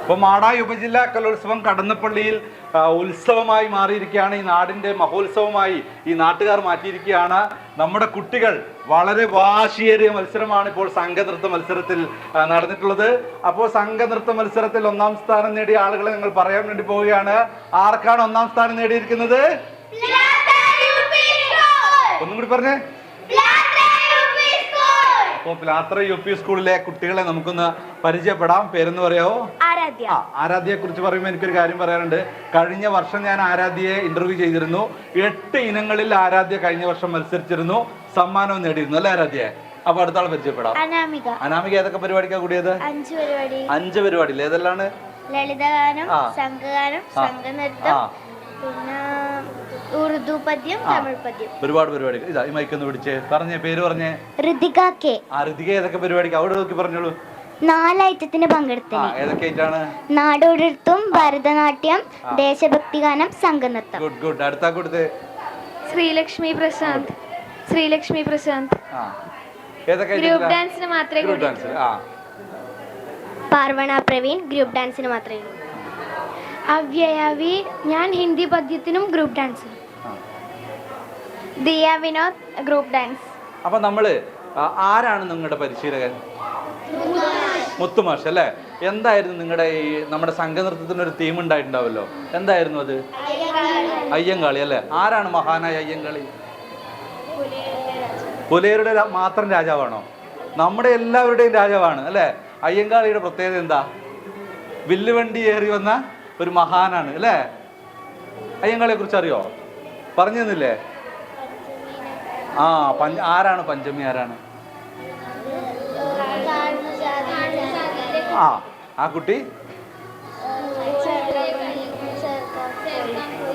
അപ്പോൾ മാടായി ഉപജില്ലാ കലോത്സവം കടന്നപ്പള്ളിയിൽ ഉത്സവമായി മാറിയിരിക്കുകയാണ്. ഈ നാടിന്റെ മഹോത്സവമായി ഈ നാട്ടുകാർ മാറ്റിയിരിക്കുകയാണ്. നമ്മുടെ കുട്ടികൾ വളരെ വാശിയേറിയ മത്സരമാണ് ഇപ്പോൾ സംഘനൃത്ത മത്സരത്തിൽ നടന്നിട്ടുള്ളത്. അപ്പോൾ സംഘനൃത്ത മത്സരത്തിൽ ഒന്നാം സ്ഥാനം നേടിയ ആളുകളെ ഞങ്ങൾ പറയാൻ വേണ്ടി പോവുകയാണ്. ആർക്കാണ് ഒന്നാം സ്ഥാനം നേടിയിരിക്കുന്നത്? ഒന്നും കൂടി പറഞ്ഞേ. അപ്പോൾ പ്ലാത്ര യു പി സ്കൂളിലെ കുട്ടികളെ നമുക്കൊന്ന് പരിചയപ്പെടാം. പേരെന്ന് പറയാവോ? ആരാധ്യ. ആ ആരാധ്യയെ കുറിച്ച് പറയുമ്പോൾ എനിക്കൊരു കാര്യം പറയാനുണ്ട്. കഴിഞ്ഞ വർഷം ഞാൻ ആരാധ്യയെ ഇന്റർവ്യൂ ചെയ്തിരുന്നു. എട്ട് ഇനങ്ങളിൽ ആരാധ്യ കഴിഞ്ഞ വർഷം മത്സരിച്ചിരുന്നു. സമ്മാനവും നേടിയിരുന്നു. അല്ലേ ആരാധ്യയെ അപ്പൊ അടുത്ത ആൾ പരിചയപ്പെടാം. അനാമിക. അനാമിക ഏതൊക്കെ പരിപാടിക്കാ കൂടിയത്? അഞ്ച് പരിപാടി. അഞ്ച് പരിപാടിയിൽ ഏതെല്ലാം ലളിതഗാനം. സംഘഗാനം. സംഘനൃത്തം ആ. പിന്നെ ഉറുദു പദ്യം തമിഴ് പദ്യം ഒരുപാട് പരിപാടികൾ. ഇതാ ഈ മൈക്കൊന്ന് പിടിച്ച് പറഞ്ഞേ പേര് പറഞ്ഞേ. ഋതിക കെ. ആ ഋതിക ഏതൊക്കെ പരിപാടിക്ക്? അവിടെ നോക്കി പറഞ്ഞോളൂ. നാലൈറ്റത്തിന് ആ പങ്കെടുത്തിന് ഏതൊക്കെ ഭരതനാട്യം ദേശഭക്തി ഗാനം സംഘനൃത്തം ഗുഡ് ഗുഡ്. അടുത്താ കൊടുത്ത്. ശ്രീലക്ഷ്മി പ്രശാന്ത്. ശ്രീലക്ഷ്മി പ്രശാന്ത്. ഗ്രൂപ്പ് ഡാൻസിന് മാത്രമേ ഗ്രൂപ്പ് ഡാൻസ് ആ. പാർവണ പ്രവീൺ ഗ്രൂപ്പ് ഡാൻസിന് മാത്രമേ അവ്യയവി ഞാൻ ഹിന്ദി പദ്യത്തിനും group ഡാൻസിനും. Diya Vinod group dance. അപ്പൊ നമ്മൾ ആരാണ് നിങ്ങളുടെ പരിശീലകൻ? മുത്തുമാഷ്. അല്ലേ? എന്തായിരുന്നു നിങ്ങളുടെ ഈ നമ്മുടെ സംഘനൃത്തത്തിന് ഒരു തീം ഉണ്ടായിട്ടുണ്ടാവല്ലോ? എന്തായിരുന്നു അത്? അയ്യങ്കാളി. അല്ലേ? ആരാണ് മഹാനായ അയ്യങ്കാളി? പുലയരുടെ മാത്രം രാജാവാണോ? നമ്മുടെ എല്ലാവരുടെയും രാജാവാണ് അല്ലേ? അയ്യങ്കാളിയുടെ പ്രത്യേകത എന്താ? വില്ലുവണ്ടി ഏറി വന്ന ഒരു മഹാനാണ് അല്ലേ? അയ്യങ്കാളിയെ കുറിച്ച് അറിയോ പറഞ്ഞു തന്നില്ലേ ആ പഞ്ച ആരാണ് പഞ്ചമി ആരാണ്? ആ ആ കുട്ടി?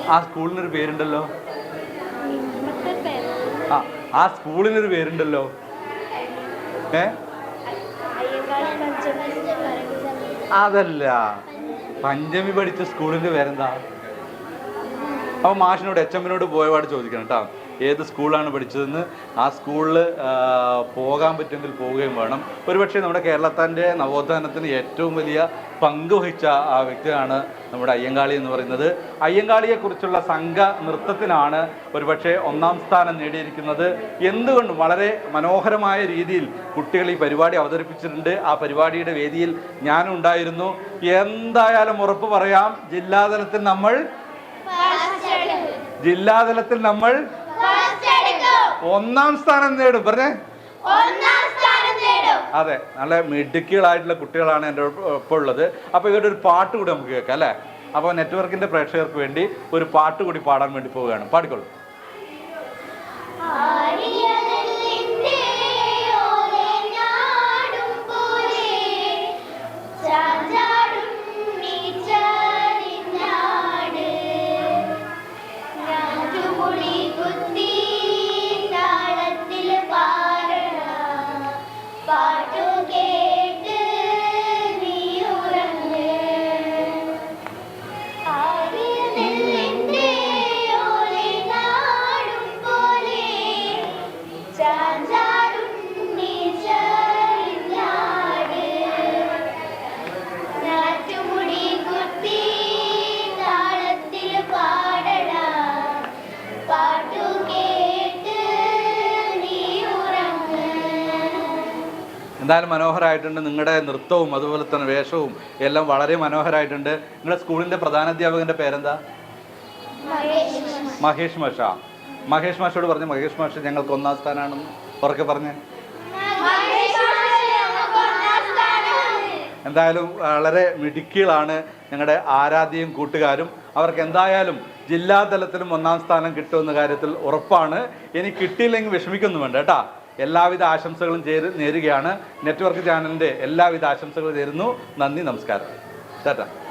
ആ സ്കൂളിനൊരു പേരുണ്ടല്ലോ? ആ ആ സ്കൂളിനൊരു പേരുണ്ടല്ലോ? ഏ? അതല്ല. പഞ്ചമി പഠിച്ച സ്കൂളിന്റെ പേരെന്താ? അപ്പൊ മാഷിനോട് എച്ച് എമ്മിനോട് പോയപാട് ചോദിക്കണം കേട്ടോ ഏത് സ്കൂളാണ് പഠിച്ചതെന്ന്? ആ സ്കൂളിൽ പോകാൻ പറ്റുമെങ്കിൽ പോവുകയും വേണം. ഒരുപക്ഷെ നമ്മുടെ കേരളത്തിന്റെ നവോത്ഥാനത്തിന് ഏറ്റവും വലിയ പങ്ക് വഹിച്ച ആ വ്യക്തിയാണ് നമ്മുടെ അയ്യങ്കാളി എന്ന് പറയുന്നത്. അയ്യങ്കാളിയെക്കുറിച്ചുള്ള സംഘ നൃത്തത്തിനാണ് ഒരുപക്ഷെ ഒന്നാം സ്ഥാനം നേടിയിരിക്കുന്നത്. എന്തുകൊണ്ടും വളരെ മനോഹരമായ രീതിയിൽ കുട്ടികൾ ഈ പരിപാടി അവതരിപ്പിച്ചിട്ടുണ്ട്. ആ പരിപാടിയുടെ വേദിയിൽ ഞാനും ഉണ്ടായിരുന്നു എന്തായാലും ഉറപ്പ് പറയാം ജില്ലാതലത്തിൽ നമ്മൾ ജില്ലാതലത്തിൽ നമ്മൾ ഒന്നാം സ്ഥാനം നേടും. പറഞ്ഞേ. അതെ നല്ല മിടുക്കികളായിട്ടുള്ള കുട്ടികളാണ് എന്റെ ഒപ്പം ഉള്ളത്. അപ്പോൾ ഇവരുടെ ഒരു പാട്ട് കൂടി നമുക്ക് കേൾക്കാം അല്ലേ? അപ്പോൾ നെറ്റ്വർക്കിന്റെ പ്രേക്ഷകർക്ക് വേണ്ടി ഒരു പാട്ട് കൂടി പാടാൻ വേണ്ടി പോവുകയാണ്. പാടിക്കോളൂ. എന്തായാലും മനോഹരമായിട്ടുണ്ട് നിങ്ങളുടെ നൃത്തവും അതുപോലെ തന്നെ വേഷവും എല്ലാം വളരെ മനോഹരമായിട്ടുണ്ട് നിങ്ങളുടെ സ്കൂളിന്റെ പ്രധാനാധ്യാപകന്റെ പേരെന്താ? മഹേഷ് മാഷ. മഹേഷ് മാഷോട് പറഞ്ഞു മഹേഷ് മാഷ് ഞങ്ങൾക്ക് ഒന്നാം സ്ഥാനമാണെന്ന് ഉറക്കെ പറഞ്ഞേ. എന്തായാലും വളരെ മിടുക്കികളാണ് ഞങ്ങളുടെ ആരാധ്യയും കൂട്ടുകാരും. അവർക്ക് എന്തായാലും ജില്ലാതലത്തിലും ഒന്നാം സ്ഥാനം കിട്ടുമെന്ന കാര്യത്തിൽ ഉറപ്പാണ്. ഇനി കിട്ടിയില്ലെങ്കിൽ വിഷമിക്കൊന്നും വേണ്ട കേട്ടാ. എല്ലാവിധ ആശംസകളും ചേര് നേരുകയാണ്. നെറ്റ്വർക്ക് ചാനലിന്റെ എല്ലാവിധ ആശംസകളും നേരുന്നു. നന്ദി നമസ്കാരം. ടാറ്റ.